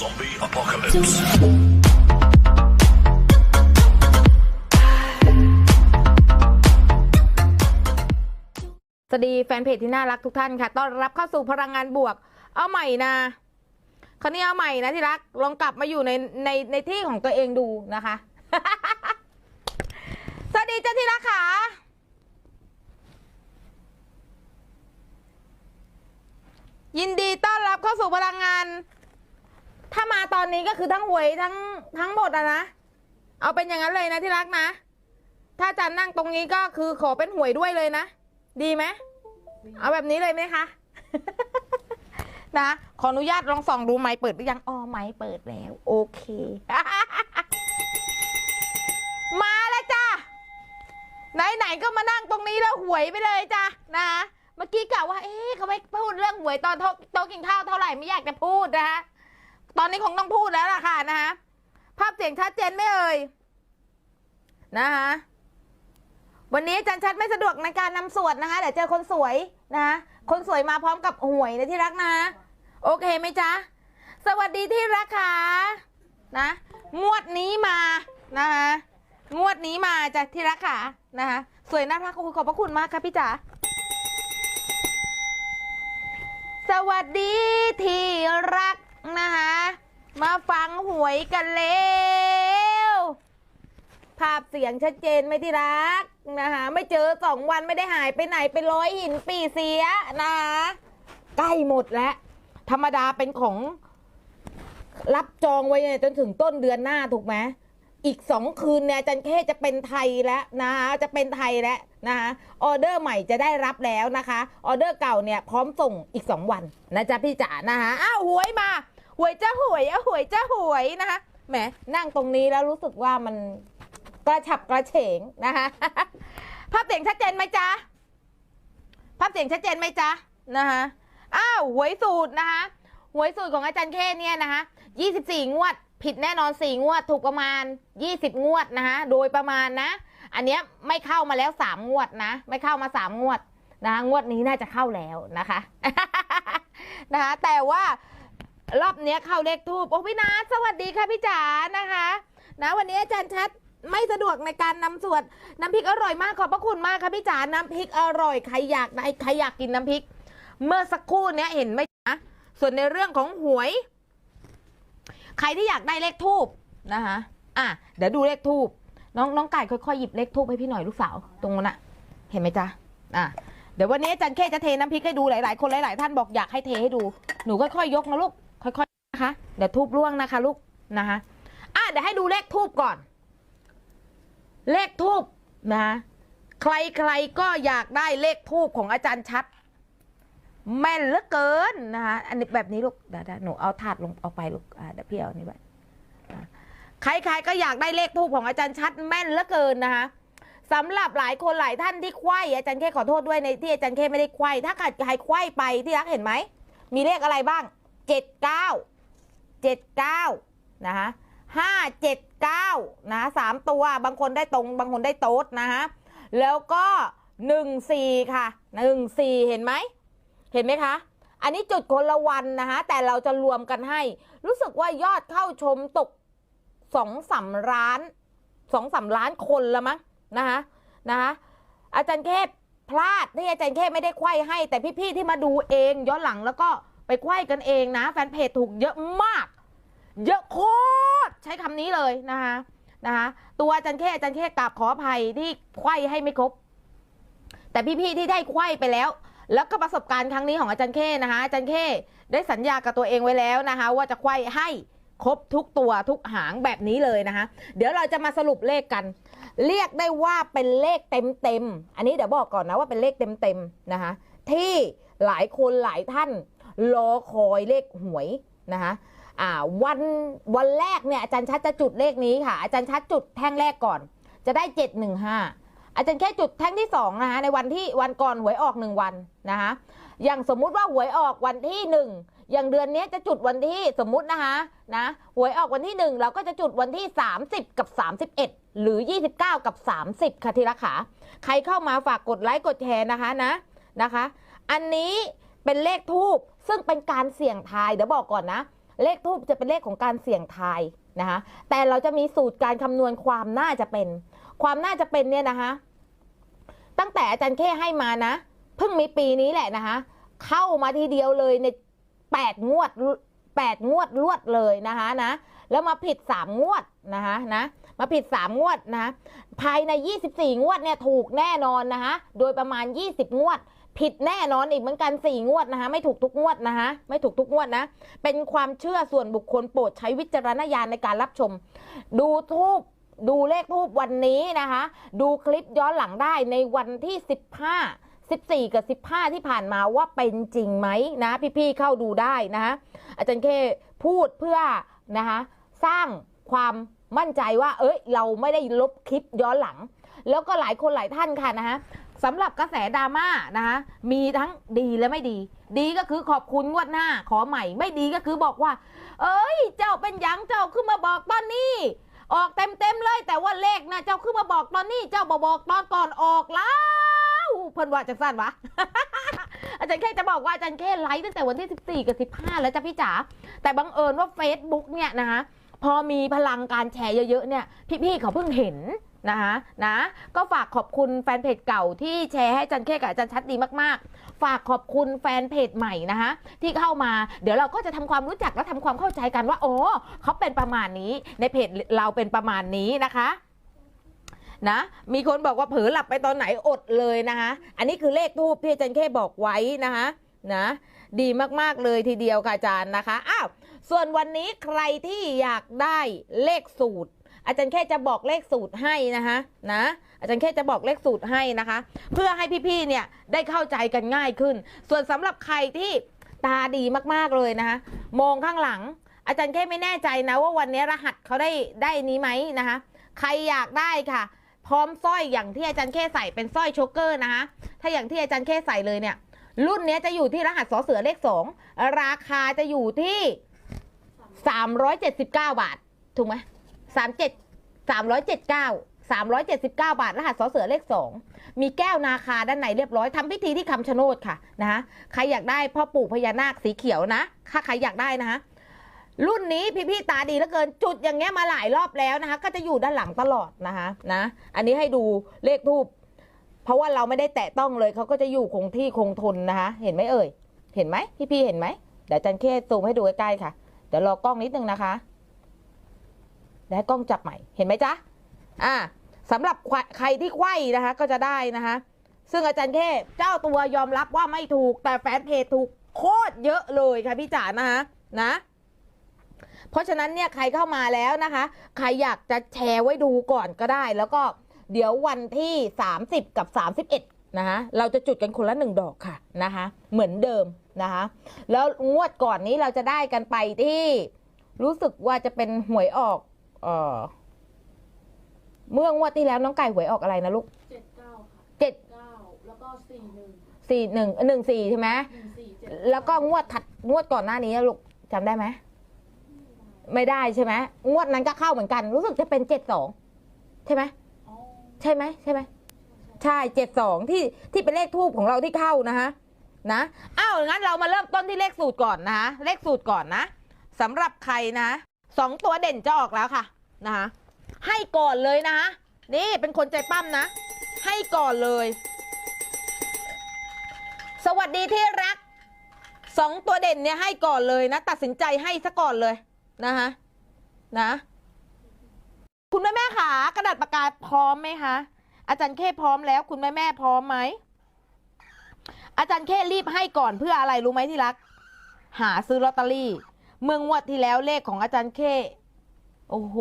Zombie apocalypse. สวัสดีแฟนเพจที่น่ารักทุกท่านค่ะ ต้อนรับเข้าสู่พลังงานบวก เอาใหม่นะคราวนี้เอาใหม่นะที่รัก ลองกลับมาอยู่ในในในที่ของตัวเองดูนะคะ สวัสดีเจ้าที่รักค่ะ ยินดีต้อนรับเข้าสู่พลังงาน มาตอนนี้ก็คือทั้งหวยทั้งทั้งหมดอะนะ เอาเป็นอย่างนั้นเลยนะที่รักนะ ถ้าจารย์นั่งตรงนี้ก็คือขอเป็นหวยด้วยเลยนะ ดีไหม เอาแบบนี้เลยไหมคะ นะ ขออนุญาตลองส่องดูไม้เปิดหรือยัง อ๋อไม้เปิดแล้ว โอเค มาแล้วจ้าไหนๆก็มานั่งตรงนี้แล้วหวยไปเลยจ้ะนะ เมื่อกี้กะว่า เอ๊ะเขาไม่พูดเรื่องหวยตอนโต๊ะโต๊ะกินข้าวเท่าไหร่ไม่อยากจะพูดนะคะ ตอนนี้คงต้องพูดแล้วล่ะค่ะนะคะภาพเสียงชัดเจนไม่เอ่ยนะคะวันนี้อาจารย์ชัดไม่สะดวกในการนำสวดนะคะเดี๋ยวเจอคนสวยนะคะคนสวยมาพร้อมกับหวยนะที่รักนะ โอเคไหมจ๊ะ สวัสดีที่รักค่ะนะงวดนี้มานะคะงวดนี้มาจ้ะที่รักค่ะนะคะสวยน่ารักขอบคุณขอบพระคุณมากค่ะพี่จ๋าสวัสดีที่รัก นะคะ มาฟังหวยกันแล้วภาพเสียงชัดเจนไหมที่รักนะคะ ไม่เจอสองวันไม่ได้หายไปไหนไปร้อยหินปีเสียนะคะใกล้หมดแล้ว ธรรมดาเป็นของรับจองไว้เนี่ยจนถึงต้นเดือนหน้าถูกไหมอีกสองคืนเนี่ยจันแค่จะเป็นไทยแล้วนะคะจะเป็นไทยแล้วนะคะออเดอร์ใหม่จะได้รับแล้วนะคะ ออเดอร์เก่าเนี่ยพร้อมส่งอีกสองวันนะจ๊ะพี่จ๋านะคะอ้าวหวยมา หวยจ้าหวยอะหวยจ้าหวยนะคะแหมนั่งตรงนี้แล้วรู้สึกว่ามันกระฉับกระเฉงนะคะภาพเสียงชัดเจนไหมจ๊ะภาพเสียงชัดเจนไหมจ๊ะนะคะอ้าวหวยสูตรนะคะหวยสูตรของอาจารย์เคเนี่ยนะคะ24 งวด ผิดแน่นอน 4 งวด ถูกประมาณ 20 งวดนะคะโดยประมาณนะ อันเนี้ยไม่เข้ามาแล้ว 3 งวดนะ ไม่เข้ามา 3 งวดนะคะงวดนี้น่าจะเข้าแล้วนะคะนะคะ แต่ว่า รอบเนี้ยเข้าเลขทูบโอ้พี่นาสวัสดีค่ะพี่จ๋านะคะนะวันนี้อาจารย์ชัดไม่สะดวกในการนำสวดน้ำพริกอร่อยมากขอบพระคุณมากค่ะพี่จ๋าน้ำพริกอร่อยใครอยากได้ใครอยากกินน้ำพริก เมื่อสักครู่เนี้ยเห็นไหมจ๊ะส่วนในเรื่องของหวย ใครที่อยากได้เลขทูบนะคะอะเดี๋ยวดูเลขทูบน้องน้องไก่ค่อยๆหยิบเลขทูบให้พี่หน่อยลูกสาวตรงนั้นอะเห็นไหมจ๊ะอะเดี๋ยววันนี้อาจารย์แค่จะเทน้ำพริกให้ดูหลายๆ คนหลายๆ ท่านบอกอยากให้เทให้ดูหนูค่อยๆยกนะลูก เดี๋ยวทูบล่วงนะคะ ลูกนะคะอะเดี๋ยวให้ดูเลขทูบก่อน เลขทูบนะใครๆก็อยากได้เลขทูบของอาจารย์ชัด แม่นเหลือเกินนะคะอันนี้แบบนี้ลูกเดี๋ยวหนูเอาถาดลงเอาไปลูกเดี๋ยวพี่เอานนี้ไว้อะใครๆก็อยากได้เลขทูบของอาจารย์ชัด แม่นเหลือเกินนะคะสำหรับหลายคนหลายท่านที่ไขว้อาจารย์แค่ขอโทษด้วยในที่อาจารย์แค่ไม่ได้ไขว้ถ้าใครครไขว้ไปที่รักเห็นไหมมีเลขอะไรบ้างเจ็ดเก้า เจ็ดเก้านะคะห้าเจ็ดเก้านะสามตัวบางคนได้ตรงบางคนได้โต๊ดนะคะแล้วก็หนึ่งสี่ค่ะหนึ่งสี่เห็นไหมเห็นไหมคะ อันนี้จุดคนละวันนะคะแต่เราจะรวมกันให้ รู้สึกว่ายอดเข้าชมตกสองสามล้านสองสามล้านคนละมั้งนะคะนะคะอาจารย์เทพพลาดที่อาจารย์เทพไม่ได้ไขว้ให้ แต่พี่ๆที่มาดูเองย้อนหลังแล้วก็ไปไขว้กันเองนะ แฟนเพจถูกเยอะมาก เยอะโคตรใช้คำนี้เลยนะคะนะคะตัวอาจารย์แค่อาจารย์แค่กราบขออภัยที่ไขว้ให้ไม่ครบ แต่พี่ๆที่ได้ไขว้ไปแล้ว แล้วก็ประสบการณ์ครั้งนี้ของอาจารย์เค่นะคะอาจารย์เค่ได้สัญญากับตัวเองไว้แล้วนะคะ ว่าจะไขว้ให้ครบทุกตัวทุกหางแบบนี้เลยนะคะ เดี๋ยวเราจะมาสรุปเลขกัน เรียกได้ว่าเป็นเลขเต็มเต็มๆอันนี้เดี๋ยวบอกก่อนนะว่าเป็นเลขเต็มเต็มๆนะคะที่หลายคนหลายท่านรอคอยเลขหวยนะคะ วันวันแรกเนี่ยอาจารย์ชัดจะจุดเลขนี้ค่ะ อาจารย์ชัดจุดแท่งแรกก่อน จะได้ 715 อาจารย์แค่จุดแท่งที่สองนะคะในวันที่วันก่อนหวยออกหนึ่งวันนะคะอย่างสมมุติว่าหวยออกวันที่หนึ่งอย่างเดือนนี้จะจุดวันที่สมมุตินะคะนะหวยออกวันที่หนึ่งเราก็จะจุดวันที่ 30 กับ 31 หรือ 29 กับ 30 ค่ะทีละขาใครเข้ามาฝากกดไลค์กดแชร์นะคะนะนะคะ อันนี้เป็นเลขทูบซึ่งเป็นการเสี่ยงทายเดี๋ยวบอกก่อนนะ เลขทูบจะเป็นเลขของการเสี่ยงทายนะคะแต่เราจะมีสูตรการคำนวณความน่าจะเป็น ความน่าจะเป็นเนี่ยนะคะ ตั้งแต่อาจารย์เข้ให้มานะเพิ่งมีปีนี้แหละนะคะ เข้ามาทีเดียวเลยในแปดงวดแปดงวดรวดเลยนะคะนะแล้วมาผิดสามงวดนะคะนะมาผิดสามงวดนะภายใน 24 งวดเนี่ยถูกแน่นอนนะคะโดยประมาณ 20 งวด ผิดแน่นอนอีกเหมือนกัน4งวดนะคะ ไม่ถูกทุกงวดนะคะไม่ถูกทุกงวดนะ เป็นความเชื่อส่วนบุคคลโปรดใช้วิจารณญาณในการรับชม ดูทูบดูเลขทูบวันนี้นะคะ ดูคลิปย้อนหลังได้ในวันที่ 15 14 กับ 15 ที่ผ่านมาว่าเป็นจริงไหมนะ พี่ๆเข้าดูได้นะคะอาจารย์เคพูดเพื่อนะคะสร้างความมั่นใจว่า เอ้ย เราไม่ได้ลบคลิปย้อนหลัง แล้วก็หลายคนหลายท่านค่ะนะคะ สำหรับกระแสดราม่านะคะมีทั้งดีและไม่ดี ดีก็คือขอบคุณงวดหน้าขอใหม่ ไม่ดีก็คือบอกว่า เอ้ย เจ้าเป็นหยังเจ้าขึ้นมาบอกตอนนี้ ออกเต็มเต็มเลยแต่ว่าเลขนะเจ้าขึ้นมาบอกตอนนี้ เจ้าบอกบอกตอนก่อนออกแล้วเพิ่นว่าจะสั้นวะอาจารย์แค่จะบอกว่าอาจารย์แค่ไลฟ์ตั้งแต่วันที่ 14 กับ 15 แล้วจ้ะพี่จ๋าแต่บังเอิญว่า Facebook เนี่ยนะคะพอมีพลังการแชร์เยอะๆเนี่ยพี่ๆเขาเพิ่งเห็น นะคะนะก็ฝากขอบคุณแฟนเพจเก่าที่แชร์ให้จารย์แค่กับอาจารย์ชัดดีมากๆ ฝากขอบคุณแฟนเพจใหม่นะคะที่เข้ามาเดี๋ยวเราก็จะทำความรู้จักและทำความเข้าใจกันว่าโอ๋อเขาเป็นประมาณนี้ในเพจเราเป็นประมาณนี้นะคะนะมีคนบอกว่าเผลอหลับไปตอนไหนอดเลยนะคะอันนี้คือเลขทูบที่อาจารย์เข้บอกไว้นะคะนะดีมากๆเลยทีเดียวค่ะอาจารย์นะคะอ้าวส่วนวันนี้ใครที่อยากได้เลขสูตร อาจารย์แค่จะบอกเลขสูตรให้นะคะนะอาจารย์แค่จะบอกเลขสูตรให้นะคะ เพื่อให้พี่ๆเนี่ยได้เข้าใจกันง่ายขึ้น ส่วนสำหรับใครที่ตาดีมากๆเลยนะคะมองข้างหลัง อาจารย์แค่ไม่แน่ใจนะว่าวันนี้รหัสเขาได้ได้นี้ไหมนะคะ ใครอยากได้ค่ะ พร้อมสร้อยอย่างที่อาจารย์เคใส่เป็นสร้อยโชกเกอร์นะคะถ้าอย่างที่อาจารย์เคใส่เลยเนี่ยรุ่นนี้จะอยู่ที่รหัสสอเสือเลขสองราคาจะอยู่ที่ 379 บาท ถูกไหม สามเจ็ดสามร้อยเจ็ดเก้าสามร้อยเจ็ดสิบเก้าบาท รหัสสอเสือเลขสองมีแก้วนาคาด้านในเรียบร้อยทำพิธีที่คำชะโนดค่ะนะคะใครอยากได้พ่อปู่พญานาคสีเขียวนะถ้าใครอยากได้นะคะรุ่นนี้พี่ๆตาดีเหลือเกินจุดอย่างเงี้ยมาหลายรอบแล้วนะคะ ก็จะอยู่ด้านหลังตลอดนะคะนะ อันนี้ให้ดูเลขทูบเพราะว่าเราไม่ได้แตะต้องเลยเขาก็จะอยู่คงที่คงทนนะคะ เห็นไหมเอ่ย เห็นไหมพี่ๆเห็นไหมเดี๋ยวจันเคซูมให้ดูใกล้ๆค่ะ เดี๋ยวรอกล้องนิดนึงนะคะ เดี๋ยวให้กล้องจับใหม่เห็นไหมจ๊ะอ่าสำหรับใครที่ไขว้นะคะก็จะได้นะคะ ซึ่งอาจารย์เคเจ้าตัวยอมรับว่าไม่ถูกแต่แฟนเพจถูกโคตรเยอะเลยค่ะพี่จ๋านะคะนะ เพราะฉะนั้นเนี่ยใครเข้ามาแล้วนะคะ ใครอยากจะแชร์ไว้ดูก่อนก็ได้ แล้วก็เดี๋ยววันที่ 30 กับ 31นะคะเราจะจุดกันคนละหนึ่งดอกค่ะนะคะเหมือนเดิมนะคะแล้วงวดก่อนนี้เราจะได้กันไปที่รู้สึกว่าจะเป็นหวยออก เออเมื่องวดที่แล้วน้องไก่หวยออกอะไรนะลูกเจ็ดเก้าค่ะเจ็ดเก้าแล้วก็สี่หนึ่งสี่หนึ่งหนึ่งสี่ใช่ไหมหนึ่งสี่เจ็ดแล้วก็งวดถัดงวดก่อนหน้านี้นะลูกจำได้ไหมไม่ได้ใช่ไหมงวดนั้นก็เข้าเหมือนกัน รู้สึกจะเป็นเจ็ดสองใช่ไหมอ๋อใช่ไหมใช่ไหมใช่เจ็ดสองที่ที่เป็นเลขทูบของเราที่เข้านะคะนะอ้าวงั้นเรามาเริ่มต้นที่เลขสูตรก่อนนะคะเลขสูตรก่อนนะสำหรับใครนะสองตัวเด่นจะออกแล้วค่ะ นะคะให้ก่อนเลยนะคะนี่เป็นคนใจปั้มนะ ให้ก่อนเลย สวัสดีที่รักสองตัวเด่นเนี่ยให้ก่อนเลยนะ ตัดสินใจให้ซะก่อนเลยนะคะนะคุณแม่แม่ขากระดาษปากกาพร้อมไหมคะอาจารย์เคพร้อมแล้ว คุณแม่แม่พร้อมไหมอาจารย์เครีบให้ก่อนเพื่ออะไรรู้ไหมที่รัก หาซื้อลอตเตอรี่ เมื่องวดที่แล้วเลขของอาจารย์เค โอ้โห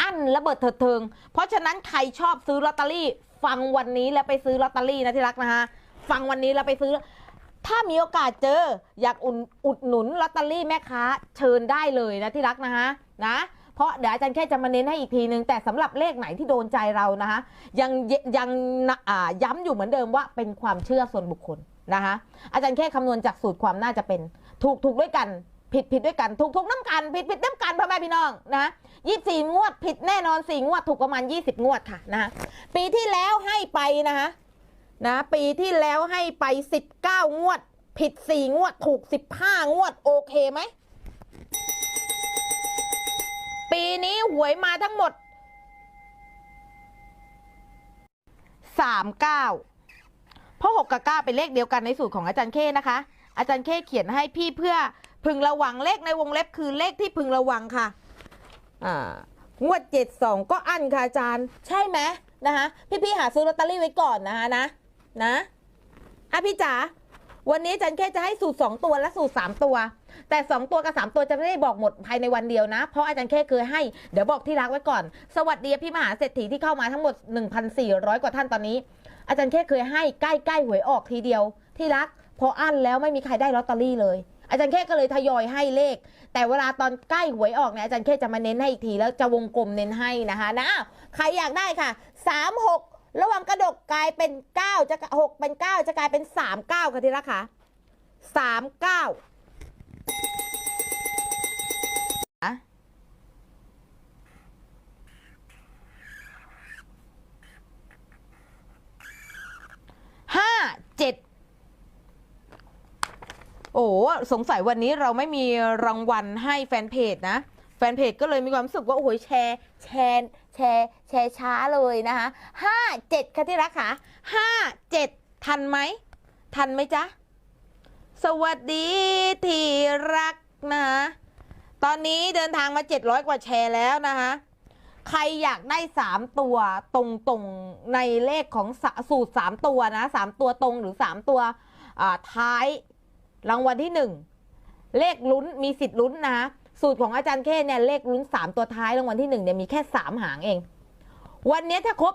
อันระเบิดเถิดเทิง เพราะฉะนั้นใครชอบซื้อลอตเตอรี่ ฟังวันนี้แล้วไปซื้อลอตเตอรี่นะที่รักนะคะฟังวันนี้แล้วไปซื้อ ถ้ามีโอกาสเจอ อยากอุดอุดหนุนลอตเตอรี่แม่ค้า เชิญได้เลยนะที่รักนะคะนะเพราะเดี๋ยวอาจารย์แค่จะมาเน้นให้อีกทีนึง แต่สำหรับเลขไหนที่โดนใจเรานะคะยังยังย้ำอยู่เหมือนเดิมว่าเป็นความเชื่อส่วนบุคคลนะคะอาจารย์แค่คำนวณจากสูตรความน่าจะเป็น ถูกถูกด้วยกัน ผิดผิดด้วยกันถูกถูกน้ำกันผิดผิดน้ำกันพ่อแม่พี่น้องนะยี่สี่งวดผิดแน่นอนสี่งวดถูกประมาณ20งวดค่ะนะปีที่แล้วให้ไปนะคะนะปีที่แล้วให้ไป19งวด ผิด4งวด ถูก15งวดโอเคไหมปีนี้หวยมาทั้งหมดสามเก้าเพราะหกกับเก้าเป็นเลขเดียวกันในสูตรของอาจารย์เคนะคะ อาจารย์เคเขียนให้พี่เพื่อ พึงระวังเลขในวงเล็บคือเลขที่พึงระวังค่ะงวดเจ็ดสองก็อั้นค่ะอาจารย์ ใช่ไหมนะคะพี่พี่หาซื้อลอตเตอรี่ไว้ก่อนนะคะนะนะอะพี่จ๋าวันนี้อาจารย์แค่จะให้สูตรสองตัวและสูตรสามตัว แต่สองตัวกับสามตัวจะไม่ได้บอกหมดภายในวันเดียวนะ เพราะอาจารย์แค่เคยให้เดี๋ยวบอกที่รักไว้ก่อน สวัสดีพี่มหาเศรษฐีที่เข้ามาทั้งหมด 1,400 กว่าท่านตอนนี้ อาจารย์แค่เคยให้ใกล้ๆหวยออกทีเดียว ที่รักพออั้นแล้วไม่มีใครได้ลอตเตอรี่เลย อาจารย์แค่ก็เลยทยอยให้เลข แต่เวลาตอนใกล้หวยออกเนี่ยอาจารย์แค่จะมาเน้นให้อีกทีแล้วจะวงกลมเน้นให้นะคะนะใครอยากได้ค่ะ 3 6 ระหว่างกระดกกลายเป็น 9 จะ6เป็น 9 จะกลายเป็น 3 9 ค่ะที่รักค่ะ3 9อะห้าเจ็ด โอ้สงสัยวันนี้เราไม่มีรางวัลให้แฟนเพจนะ แฟนเพจก็เลยมีความรู้สึกว่า โอ้โหแชร์ แชร์ แชร์ แชร์ช้าเลยนะคะห้าเจ็ดค่ะที่รักค่ะห้าเจ็ดทันไหม ทันไหมจ๊ะ สวัสดีที่รักนะคะตอนนี้เดินทางมา 700 กว่าแชร์แล้วนะคะใครอยากได้ 3 ตัวตรงๆในเลขของสสูตร 3 ตัวนะ 3 ตัวตรงหรือ 3 ตัวท้าย รางวัลที่1เลขลุ้นมีสิทธิ์ลุ้นนะสูตรของอาจารย์เคเนี่ยเลขลุ้น3ตัวท้ายรางวัลที่1เนี่ยมีแค่3หางเอง วันนี้ถ้าครบ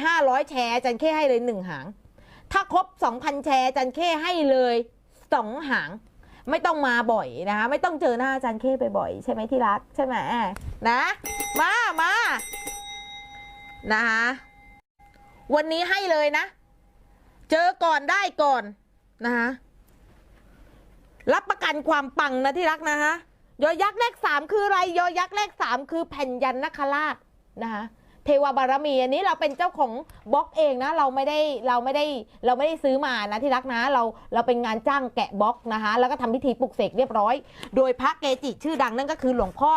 1,500แชร์อาจารย์เคให้เลย1หาง ถ้าครบ2,000แชร์อาจารย์เคให้เลย2หาง ไม่ต้องมาบ่อยนะคะไม่ต้องเจอหน้าอาจารย์เคไปบ่อยใช่ไหมที่รักใช่ไหมนะมามานะคะวันนี้ให้เลยนะ เจอก่อนได้ก่อนนะคะ รับประกันความปังนะที่รักนะคะยอยักษ์เลขสามคืออะไรยอยักษ์เลขสามคือแผ่นยันนคราชนะคะเทวบารมีอันนี้เราเป็นเจ้าของบล็อกเองนะเราไม่ได้เราไม่ได้เราไม่ได้ซื้อมานะที่รักนะเราเราเป็นงานจ้างแกะบล็อกนะคะแล้วก็ทำพิธีปลุกเสกเรียบร้อย โดยพระเกจิชื่อดังนั่นก็คือหลวงพ่อ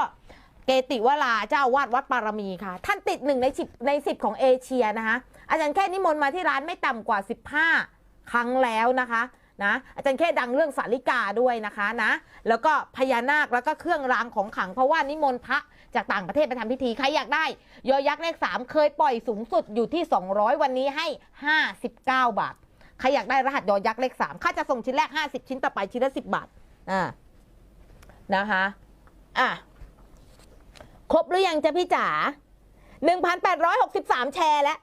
เกติวราเจ้าวาดวัดปารมีค่ะ ท่านติดหนึ่งในสิบในสิบของเอเชียนะคะอาจารย์แค่นิมนต์มาที่ร้านไม่ต่ำกว่า 15 ครั้งแล้วนะคะ นะอาจารย์แค่ดังเรื่องสาริกาด้วยนะคะนะ แล้วก็พญานาคแล้วก็เครื่องรางของขลังเพราะว่านิมนต์พระจากต่างประเทศไปทำพิธีใครอยากได้ ยอยักษ์เลข 3 เคยปล่อยสูงสุดอยู่ที่ 200 วันนี้ให้ 59 บาท ใครอยากได้รหัสยอยักษ์เลข 3 ค่าจะส่งชิ้นแรก 50 ชิ้นต่อไปชิ้นละ 10 บาทอ่านะคะอะครบหรือยังจ๊ะพี่จ๋า1,863 แชร์แล้ว